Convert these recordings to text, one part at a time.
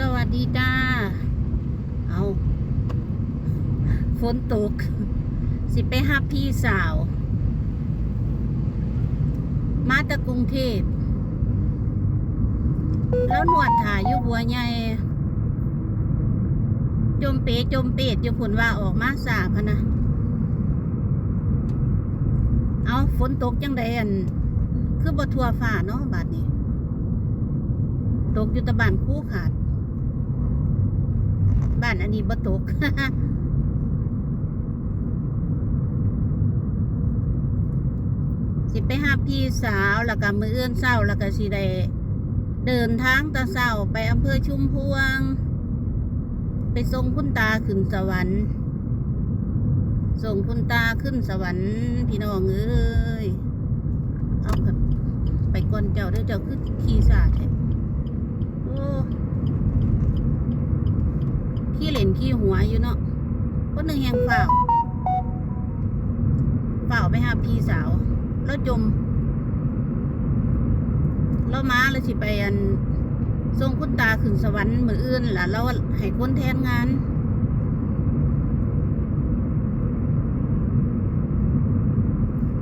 สวัสดีจ้า เอาฝนตก สิไปหับพี่สาว มาจากกรุงเทพ แล้วหนวดถ่ายอยู่บัวใหญ่ จมเปจมเปดอยู่ผลว่าออกมาสาพนะ เอาฝนตกจังไดอัน คือบ่ทัวฟ้าเนาะบาดนี้ ตกอยู่แตะบ้านคู่ขาดานอันนี้บ่ตกสิไปหาพี่สาวแล้วก็มือเอื้อนเศร้าแล้วก็สิได้เดินทางตะเศร้าไปอำเภอชุมพวง ไปส่งคุณตาขึ้นสวรรค์ ส่งคุณตาขึ้นสวรรค์พี่น้องเอ้ยเอาไปก่อนเจ้าเด้อเจ้าคือขี่สาดแท้โอ้ ขี้เหล่นขี้หัวอยู่เนาะคนหนึ่งแหงเฝ่าวฝ่าไปหาพี่สาวแล้วจมแล้วมาแล้วสิไปอันส่งคุณตาขึ้นสวรรค์มืออื่นล่ะแล้วให้คนแทนงาน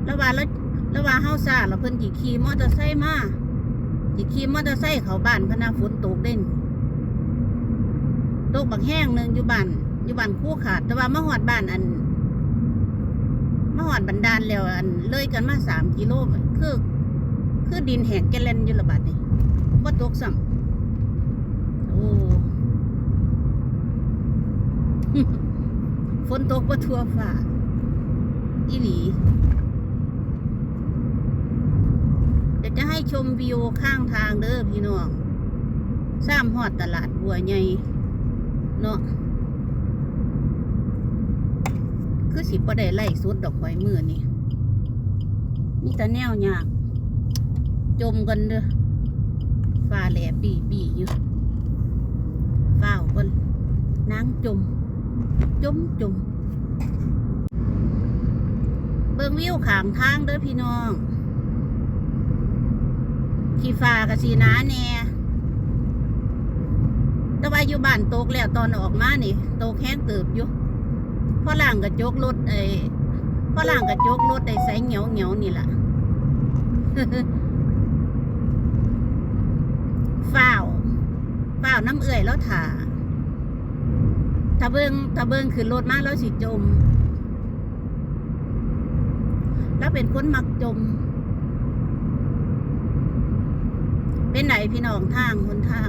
แล้วว่าแล้วแล้วว่าเฮาซ่าแล้วเพิ่นสิขี่มอเตอร์ไซค์มาสิขี่มอเตอร์ไซค์เขาบ้านพนาฝนตกเด่น ตกบักแห้งหนึ่งอยู่บ้านอยู่บ้านคู่ขาด แต่ว่ามาฮอดบ้านอันมาฮอดบันดาลแล้วอันเลยกันมาสามกิโลคือ คือดินแห้งแกลนอยู่ละบาดนี่บ่าตกซ้ำโอ้ฝนตกบ่ทั่วฟ้าอีหลีเดี๋ยวจะให้ชมวิวข้างทางเด้อพี่น้องสร้างหอดตลาดบัวใหญ่ เนาะคือสิบ่ได้ไล่สุดดอกหอยมือนี่นี่แต่แนวยาก จมกันเด้อฟ้าแหลปีปีอยู่ฟ้าวกันนางจม จมจม เบิ่งวิวขางทางเด้อพี่น้อง ขี้ฟ้ากับสีหนาแน่ แต่ว่าอยู่บ้านตกแล้วตอนออกมานี่ตกแห้งเติบอยู่พอล่างกระจกรถไอ้พอล่างกระจกรถไอ้ใสเหนียวเหนียวๆนี่แหละฝ้าวฝ้าวน้ำเอื่อยแล้วถาถ้าเบิงถ้าเบิงขึ้นรถมากแล้วสิจม แล้วเป็นคนมักจม เป็นไหนพี่น้องทางหนทาง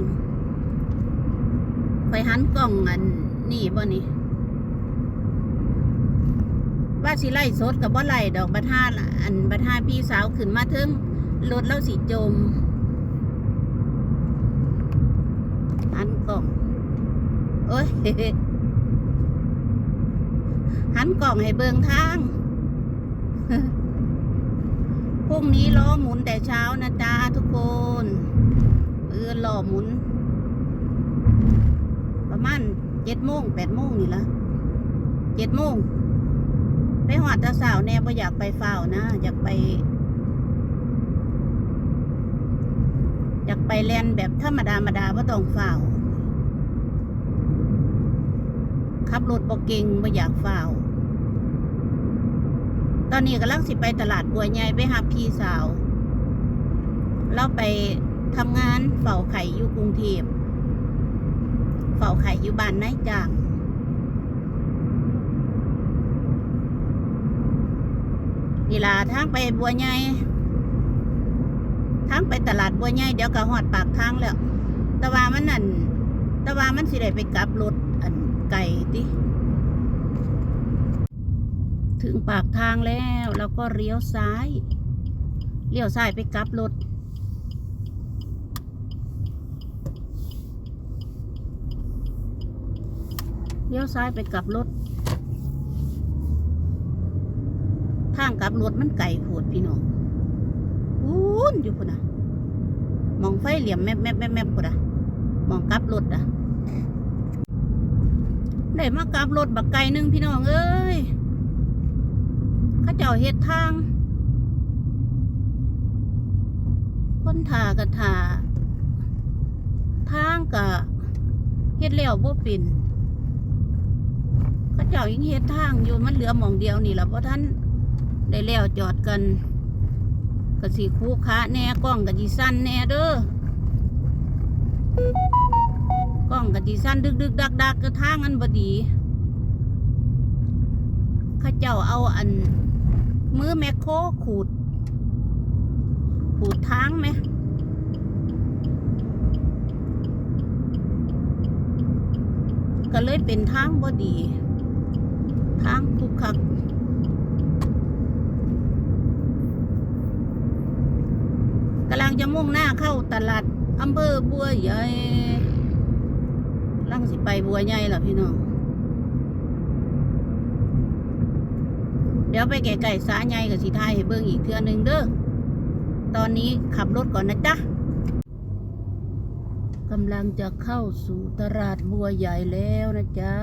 หันกล้องอันนี่บ่นี่ว่าสิไล่สดกับว่าไล่ดอกบัท่าล่ะอันบัท่าพี่สาวขึ้นมาถึงรถแล้วสิจมหันกล้องโอ้ยหันกล้องให้เบิงทางพรุ่งนี้ล้อหมุนแต่เช้านะจ๊ะทุกคนเออล้อหมุน มาณเจ็ดโมงแปดโมงนี่ละเจ็ดโมงไปหอดตาสาวแน่บ่อยากไปเฝ้านะ อยากไป อยากไปแลนแบบธรรมดาธรรมดาว่าต้องเฝ้าขับรถบ่เก่งบ่อยากเฝ้าตอนนี้กำลังสิไปตลาดบัวใหญ่ไปหาพี่สาว เราไปทำงานเฝ้าไข่อยู่กรุงเทพ เฝ้าไข่อยู่บ้านนายจ้างนี่ล่ะทางไปบัวใหญ่ทางไปตลาดบัวใหญ่เดี๋ยวก็หอดปากทางแล้วต่ว่ามันนั่นต่ว่ามันสิได้ไปกลับรถอันไก่ติถึงปากทางแล้วเราก็เลี้ยวซ้าย เลี้ยวซ้ายไปกลับรถ เลี้ยวซ้ายไปกลับรถทางกลับรถมันไก่โผดพี่น้องพูนอยู่พุ่นอะมองไฟเหลี่ยมแมบแมบแมบแมบพุ่นอะมองกลับรถอะได้มากลับรถบักไก่หนึ่งพี่น้องเอ้ยเขาเจ้าเฮ็ดทาง คนทากับทาทางกับฮ็ดแล้วบ่เป็น ขาเจ้ายังเฮ็ดทางอยู่มันเหลือหม่องเดียวนี่แหละเพราะท่านได้แล้วจอดกันก็สิคู่ค้าแน่กล้องก็สิสั้นแน่เด้อกล้องก็สิสั้นดึกๆดักๆก็ทางอันบดีเขาเจ้าเอาอัน มือแมคโครขูด ขูดทางไหมก็เลยเป็นทางบดี ทางคุกคักกำลังจะมุ่งหน้าเข้าตลาดอำเภอบัวใหญ่ลังสิไปบัวใหญ่ล่ะพี่น้อง เดี๋ยวไปไก่สาใหญ่กับสีไทยให้เบิ่งอีกเทื่อนึงเด้อ ตอนนี้ขับรถก่อนนะจ๊ะกำลังจะเข้าสู่ตลาดบัวใหญ่แล้วนะจ๊ะ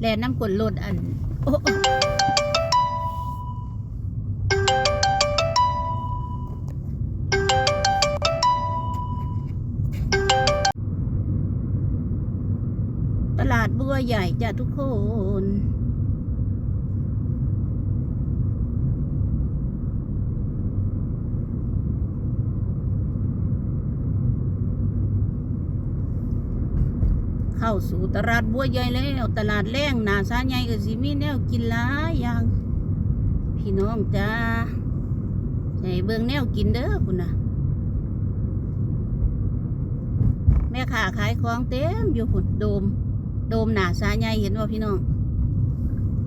แลน้ำกลดรถอันโอ้โอ้ตลาดบัวใหญ่จ้ะทุกคน เข้าสู่ตลาดบัวใหญ่แล้วตลาดแรงหนาซาใหญ่ก็สิมีแนวกินหลายอย่าง พี่น้องจ้าใส่เบิ่งแนวกินเด้อคุณนะแม่ค้าขายของเต็มอยู่หุ่นโดม โดมหนาซาใหญ่เห็นว่าพี่น้อง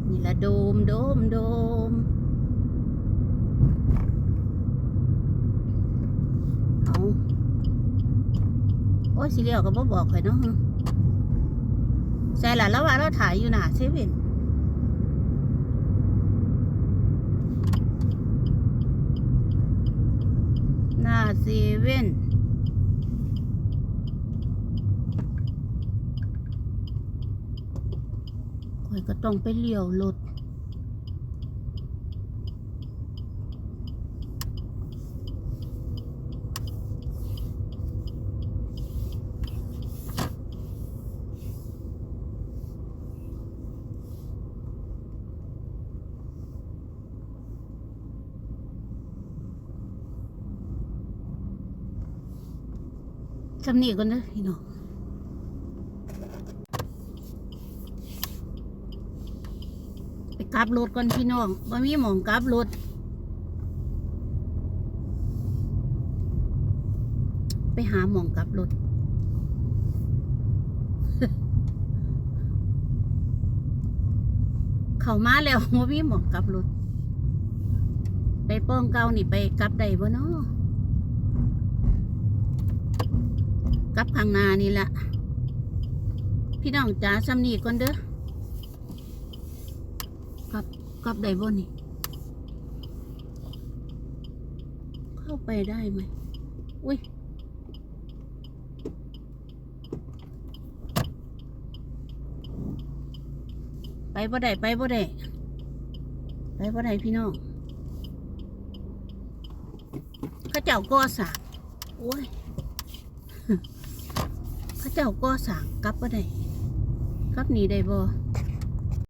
นี่ละโดมโดมโดมเอาโอ้ยสิเลียวก็บ่บอกข่อยเนาะ ใช่ละแล้วว่าเราถ่ายอยู่หนาเซเว่นหน้าเซเว่นข่อยก็ต้องไปเลี้ยวรถ สำนีก่อนเด้อพี่น้องไปกลับรถก่อนพี่น้องบ่มีหมองกลับรถไปหาหมองกลับรถเข้ามาแล้วบ่มีหมองกลับรถไปป้องเก่านี่ไปกลับได้บ่เนาะ กับข้างหน้านี่แหละพี่น้องจ๋าซ้ำนี่ก่อนเด้อกลับกลับได้บ่นี่ เข้าไปได้ไหมอุ้ยไปบ่ได้ไปบ่ได้ไปบ่ได้พี่น้องข้าเจ้าก่อสาโอ้ย พระเจ้าก็สั่งกลับบ่ได้กลับหนีได้บ่